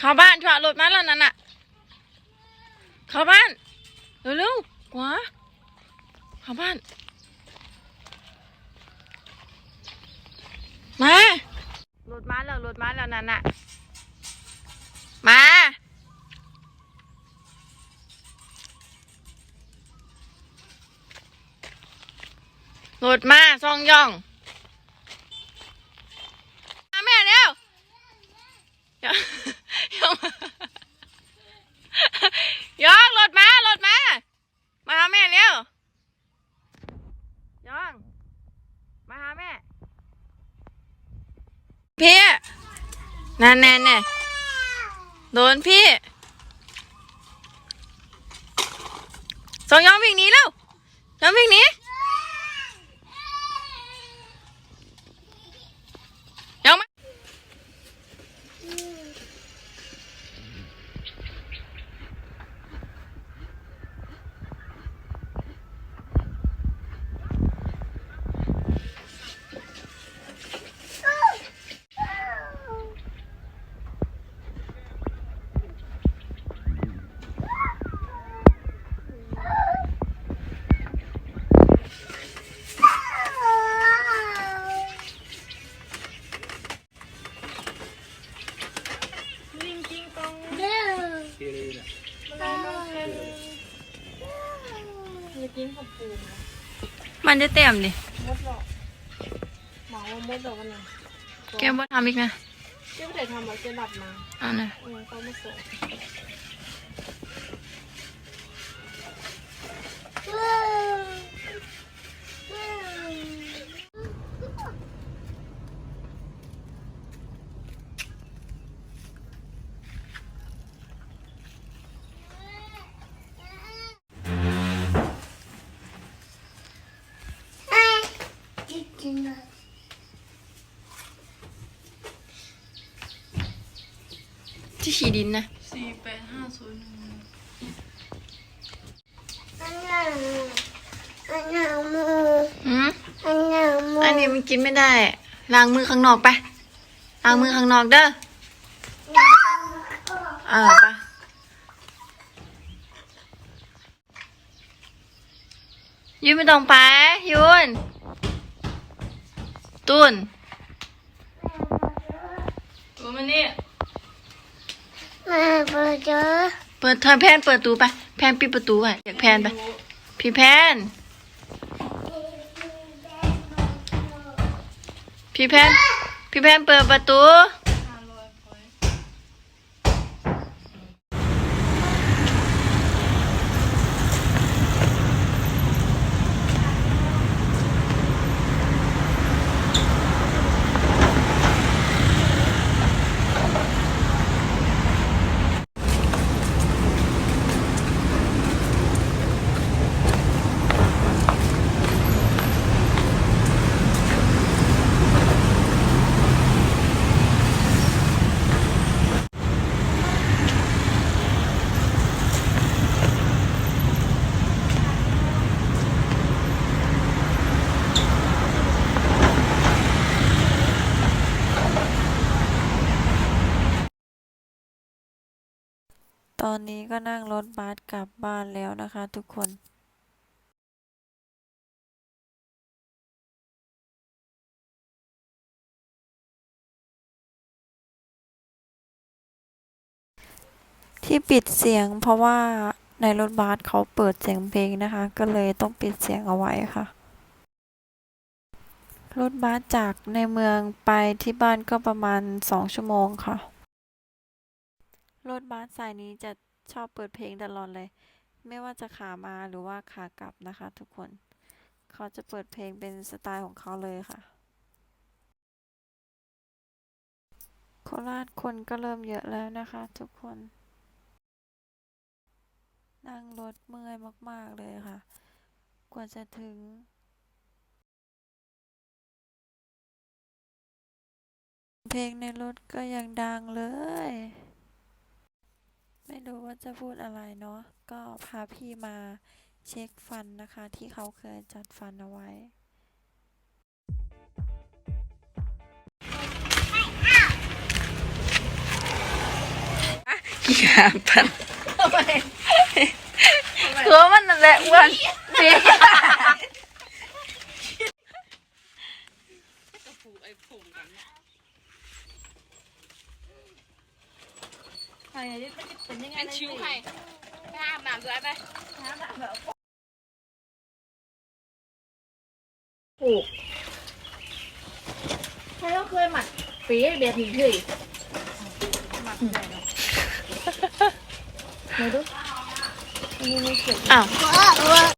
เข้าบ้านถั่วรถมาแล้วนั่นน่ะ เข้าบ้าน เร็วๆกว่าเข้าบ้าน มารถมาแล้วรถมาแล้วนั่นน่ะ มา รถมาซองย่อง มาแม่เร็วย่องย่องย่องรถมารถมา มาหาแม่เร็วย่อง มาหาแม่ พี่นั่นแน่แน่โดนพี่สองยอมวิ่งหนีแล้วยอมวิ่งหนี มันจะเต็มดิมดหรอกหมอว่ามดหรอกวันนี้แกบ่ทำอีกนะเจ้าไม่ได้ทำหรอกเจ้าหลับมาเอ่านะเออเขามาส่งที่ฉีดินนะสี่แปดห้าศูนย์หนึ่งอืมอันนี้มันกินไม่ได้ล้างมือข้างนอกไปล้างมือข้างนอกเด้อเออไปยุนไม่ต้องไปยุน ตุนตัวมันนี่มาเปิดเจอเปิดเธอแพนเปิดประตูไป แพนปิดประตูไว้อยากแพนไป พี่แพน พี่แพน พี่แพนเปิดประตู ตอนนี้ก็นั่งรถบัสกลับบ้านแล้วนะคะทุกคนที่ปิดเสียงเพราะว่าในรถบัสเขาเปิดเสียงเพลงนะคะ ก็เลยต้องปิดเสียงเอาไว้ค่ะ รถบัสจากในเมืองไปที่บ้านก็ประมาณสองชั่วโมงค่ะ รถบัสสายนี้จะชอบเปิดเพลงตลอดเลย ไม่ว่าจะขามาหรือว่าขากลับนะคะ ทุกคน เขาจะเปิดเพลงเป็นสไตล์ของเขาเลยค่ะ โคราชคนก็เริ่มเยอะแล้วนะคะ ทุกคน นั่งรถเมื่อยมาก ๆ เลยค่ะ กว่าจะถึงเพลงในรถก็ยังดังเลย ไม่รู้ว่าจะพูดอะไรเนาะ ก็พาพี่มาเช็คฟันนะคะ ที่เขาเคยจัดฟันเอาไว้หาพันตัวมันนั่นแหละอ้วน เสียเป็นชิวไข่ไปอาบน้ำสวยไปใช่ก็เคยหมัดปีแบบนี้เคยอ้าว